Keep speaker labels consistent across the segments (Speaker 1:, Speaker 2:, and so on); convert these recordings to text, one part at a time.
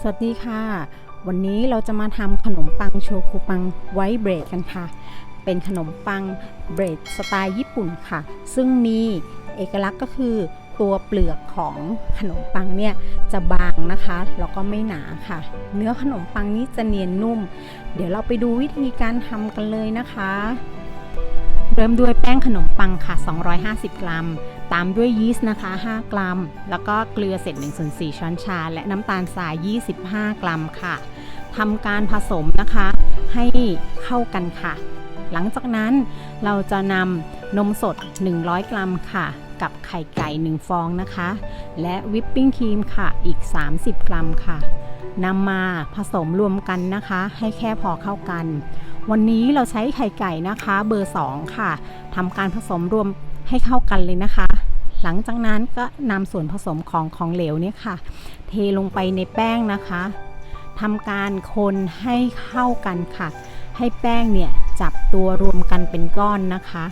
Speaker 1: สวัสดีค่ะ วันนี้เราจะมาทำขนมปังโชกุปังไวท์เบรดกันค่ะ เป็นขนมปังเบรดสไตล์ญี่ปุ่นค่ะ ซึ่งมีเอกลักษณ์ก็คือตัวเปลือกของขนมปังเนี่ยจะบางนะคะแล้วก็ไม่หนาค่ะ เนื้อขนมปังนี้จะเนียนนุ่ม เดี๋ยวเราไปดูวิธีการทำกันเลยนะคะ เริ่มด้วยแป้งขนมปังค่ะ 250 กรัม ตามด้วยยีสต์นะคะ 5 กรัม แล้วก็เกลือเศษ1ส่วน4ช้อนชา และน้ำตาลทราย 25 กรัมค่ะทำการผสมนะคะ ให้เข้ากันค่ะ หลังจากนั้นเราจะนำนมสด 100 กรัมค่ะ กับไข่ไก่ 1 ฟองนะคะ และวิปปิ้งครีมค่ะอีก 30 กรัมค่ะนำมาผสมรวมกันนะคะ ให้แค่พอเข้ากัน วันนี้เราใช้ไข่ไก่นะคะเบอร์ 2 ค่ะทำการผสมรวมให้เข้ากันเลยนะคะ หลังจากนั้นก็นำส่วนผสมของของเหลวเนี่ยค่ะ เทลงไปในแป้งนะคะทำการคนให้เข้ากันค่ะ ให้แป้งเนี่ยจับตัวรวมกันเป็นก้อนนะคะ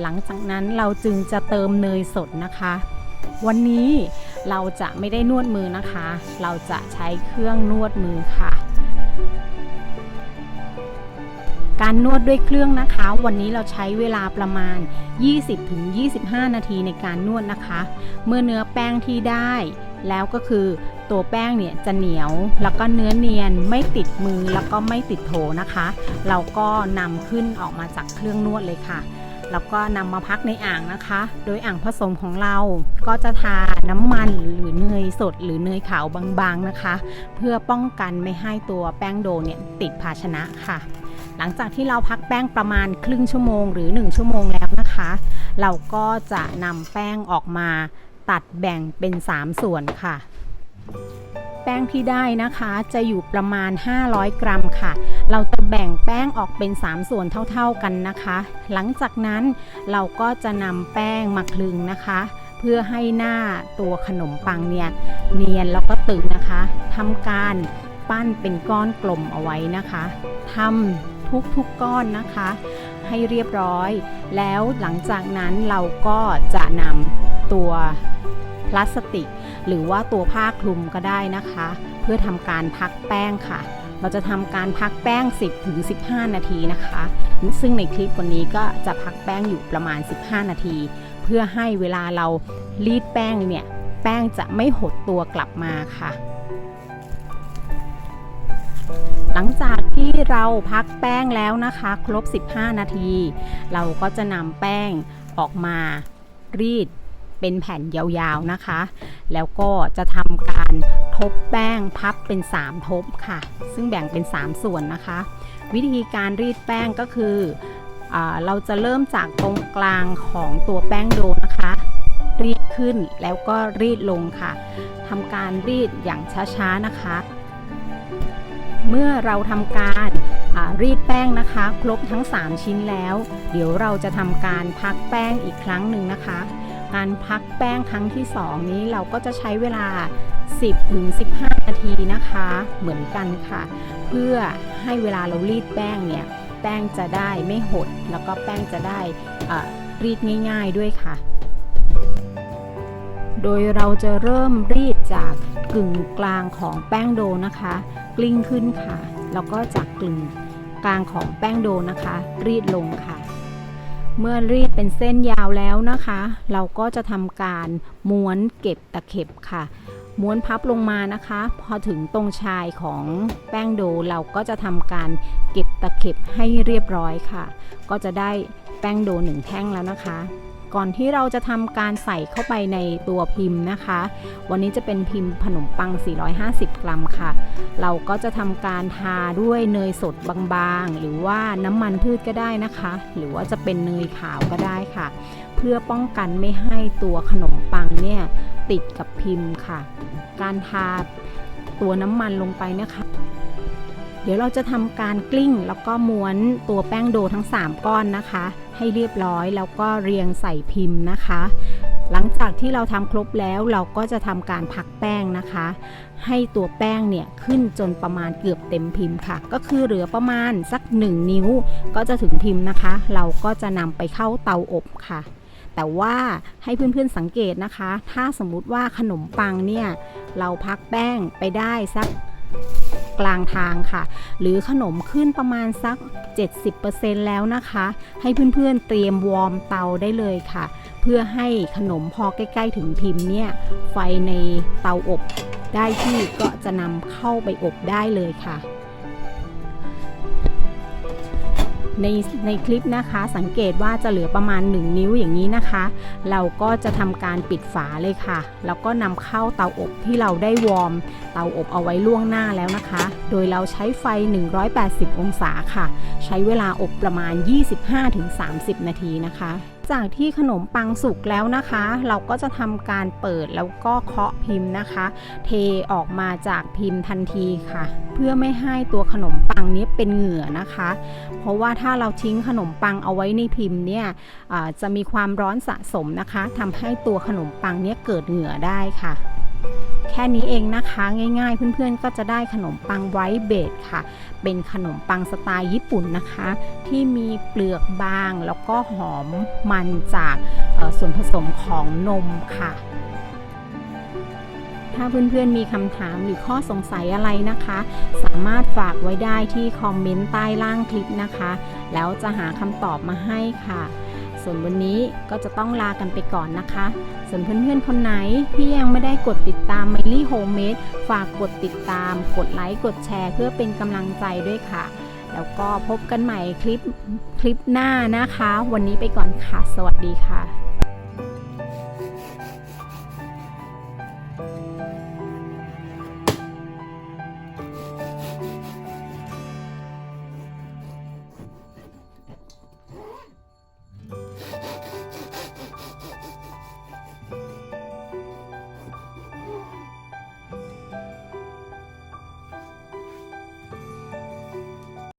Speaker 1: หลังจากนั้นเราจึงจะเติมเนยสดนะคะ วันนี้เราจะไม่ได้นวดมือนะคะ เราจะใช้เครื่องนวดมือค่ะ การนวดด้วยเครื่องนะคะ วันนี้เราใช้เวลาประมาณ 20-25 นาทีในการนวดนะคะ เมื่อเนื้อแป้งที่ได้ แล้วก็คือตัวแป้งเนี่ยจะเหนียวแล้วก็เนื้อเนียนไม่ติดมือแล้วก็ไม่ติดโถนะคะ เราก็นำขึ้นออกมาจากเครื่องนวดเลยค่ะแล้วก็นำมาพักในอ่างนะคะ โดยอ่างผสมของเราก็จะทาน้ำมันหรือเนยสดหรือเนยขาวบางๆนะคะ เพื่อป้องกันไม่ให้ตัวแป้งโดเนี่ยติดภาชนะค่ะ หลังจากที่เราพักแป้งประมาณครึ่งชั่วโมงหรือ 1 ชั่วโมงแล้วนะคะ เราก็จะนำแป้งออกมาตัดแบ่งเป็น 3 ส่วนค่ะ แป้งที่ได้นะคะจะอยู่ประมาณ 500 กรัมค่ะ เราจะแบ่งแป้งออกเป็น 3 ส่วนเท่าๆกันนะคะ หลังจากนั้นเราก็จะนำแป้งมาคลึงนะคะเพื่อให้หน้าตัวขนมปังเนี่ยเนียนแล้วก็ตึงนะคะทำการปั้นเป็นก้อนกลมเอาไว้นะคะทำ ทุกๆก้อนนะคะ ให้เรียบร้อย แล้วหลังจากนั้นเราก็จะนำตัวพลาสติก หรือว่าตัวผ้าคลุมก็ได้นะคะ เพื่อทำการพักแป้งค่ะ เราจะทำการพักแป้ง 10ถึง15 นาทีนะคะ ซึ่งในคลิปวันนี้ก็จะพักแป้งอยู่ประมาณ 15 นาที เพื่อให้เวลาเรารีดแป้งเนี่ยแป้งจะไม่หดตัวกลับมาค่ะ ลังจากที่เราพักแป้งแล้วนะคะ ครบ 15 นาที เราก็จะนำแป้งออกมารีดเป็นแผ่นยาวๆนะคะ แล้วก็จะทำการทบแป้งพับเป็น 3 ทบค่ะ ซึ่งแบ่งเป็น 3 ส่วนนะคะ วิธีการรีดแป้งก็คืออเราจะเริ่มจากตรงกลางของตัวแป้งโดนะคะ รีดขึ้นแล้วก็รีดลงค่ะทำการรีดอย่างช้าๆนะคะ เมื่อเราทำการรีดแป้งนะคะ ครบทั้ง 3 ชิ้นแล้ว เดี๋ยวเราจะทำการพักแป้งอีกครั้งหนึ่งนะคะ การพักแป้งครั้งที่ 2 นี้เราก็จะใช้เวลา 10ถึง15 นาทีนะคะ เหมือนกันค่ะ เพื่อให้เวลาเรารีดแป้งเนี่ยแป้งจะได้ไม่หด แล้วก็แป้งจะได้รีดง่าย ๆด้วยค่ะ โดยเราจะเริ่มรีดจาก กึ่งกลางของแป้งโดนะคะ กลิ้งขึ้นค่ะ แล้วก็จากกึ่งกลางของแป้งโดนะคะ รีดลงค่ะ เมื่อรีดเป็นเส้นยาวแล้วนะคะ เราก็จะทำการม้วนเก็บตะเข็บค่ะ ม้วนพับลงมานะคะ พอถึงตรงชายของแป้งโดเราก็จะทำการเก็บตะเข็บให้เรียบร้อยค่ะ ก็จะได้แป้งโดหนึ่งแท่งแล้วนะคะ ก่อนที่เราจะทำการใส่เข้าไปในตัวพิมพ์นะคะ วันนี้จะเป็นพิมพ์ขนมปัง 450 กรัมค่ะ เราก็จะทำการทาด้วยเนยสดบางๆ หรือว่าน้ำมันพืชก็ได้นะคะ หรือว่าจะเป็นเนยขาวก็ได้ค่ะ เพื่อป้องกันไม่ให้ตัวขนมปังเนี่ยติดกับพิมพ์ค่ะ การทาตัวน้ำมันลงไปนะคะเดี๋ยวเราจะทำการกลิ้งแล้วก็ม้วนตัวแป้งโดทั้ง 3 ก้อนนะคะ ให้เรียบร้อย แล้วก็เรียงใส่พิมพ์นะคะ หลังจากที่เราทำครบแล้วเราก็จะทำการพักแป้งนะคะ ให้ตัวแป้งเนี่ยขึ้นจนประมาณเกือบเต็มพิมพ์ค่ะ ก็คือเหลือประมาณสัก 1 นิ้ว ก็จะถึงพิมพ์นะคะ เราก็จะนำไปเข้าเตาอบค่ะแต่ว่าให้เพื่อนๆสังเกตนะคะ ถ้าสมมุติว่าขนมปังเนี่ย เราพักแป้งไปได้สัก กลางทางค่ะ หรือขนมขึ้นประมาณสัก 70%แล้วนะคะ ให้เพื่อนๆเตรียมวอร์มเตาได้เลยค่ะ เพื่อให้ขนมพอใกล้ๆถึงพิมพ์เนี่ย ไฟในเตาอบได้ที่ก็จะนำเข้าไปอบได้เลยค่ะ ในในคลิปนะคะ สังเกตว่าจะเหลือประมาณ 1 นิ้วอย่างนี้นะคะ เราก็จะทำการปิดฝาเลยค่ะ แล้วก็นำเข้าเตาอบที่เราได้วอร์มเตาอบเอาไว้ล่วงหน้าแล้วนะคะ โดยเราใช้ไฟ 180 องศาค่ะ ใช้เวลาอบประมาณ 25-30 นาทีนะคะ จากที่ขนมปังสุกแล้วนะคะ เราก็จะทำการเปิดแล้วก็เคาะพิมพ์นะคะ เทออกมาจากพิมพ์ทันทีค่ะ เพื่อไม่ให้ตัวขนมปังนี้เป็นเหงื่อนะคะ เพราะว่าถ้าเราทิ้งขนมปังเอาไว้ในพิมพ์เนี่ยจะมีความร้อนสะสมนะคะทำให้ตัวขนมปังเนี้ยเกิดเหงื่อได้ค่ะ แค่นี้เองนะคะง่ายๆ เพื่อนๆก็จะได้ขนมปังไวท์เบดค่ะ เป็นขนมปังสไตล์ญี่ปุ่นนะคะ ที่มีเปลือกบางแล้วก็หอมมันจากส่วนผสมของนมค่ะถ้าเพื่อนๆมีคำถามหรือข้อสงสัยอะไรนะคะ สามารถฝากไว้ได้ที่คอมเมนต์ใต้ล่างคลิปนะคะ แล้วจะหาคำตอบมาให้ค่ะ ส่วนวันนี้ก็จะต้องลากันไปก่อนนะคะ ส่วนเพื่อนๆคนไหนที่ยังไม่ได้กดติดตาม m มลี่โฮมเมดฝากกดติดตาม กดไลค์ กดแชร์ เพื่อเป็นกำลังใจด้วยค่ะ แล้วก็พบกันใหม่คลิปคลิปหน้านะคะ วันนี้ไปก่อนค่ะ สวัสดีค่ะ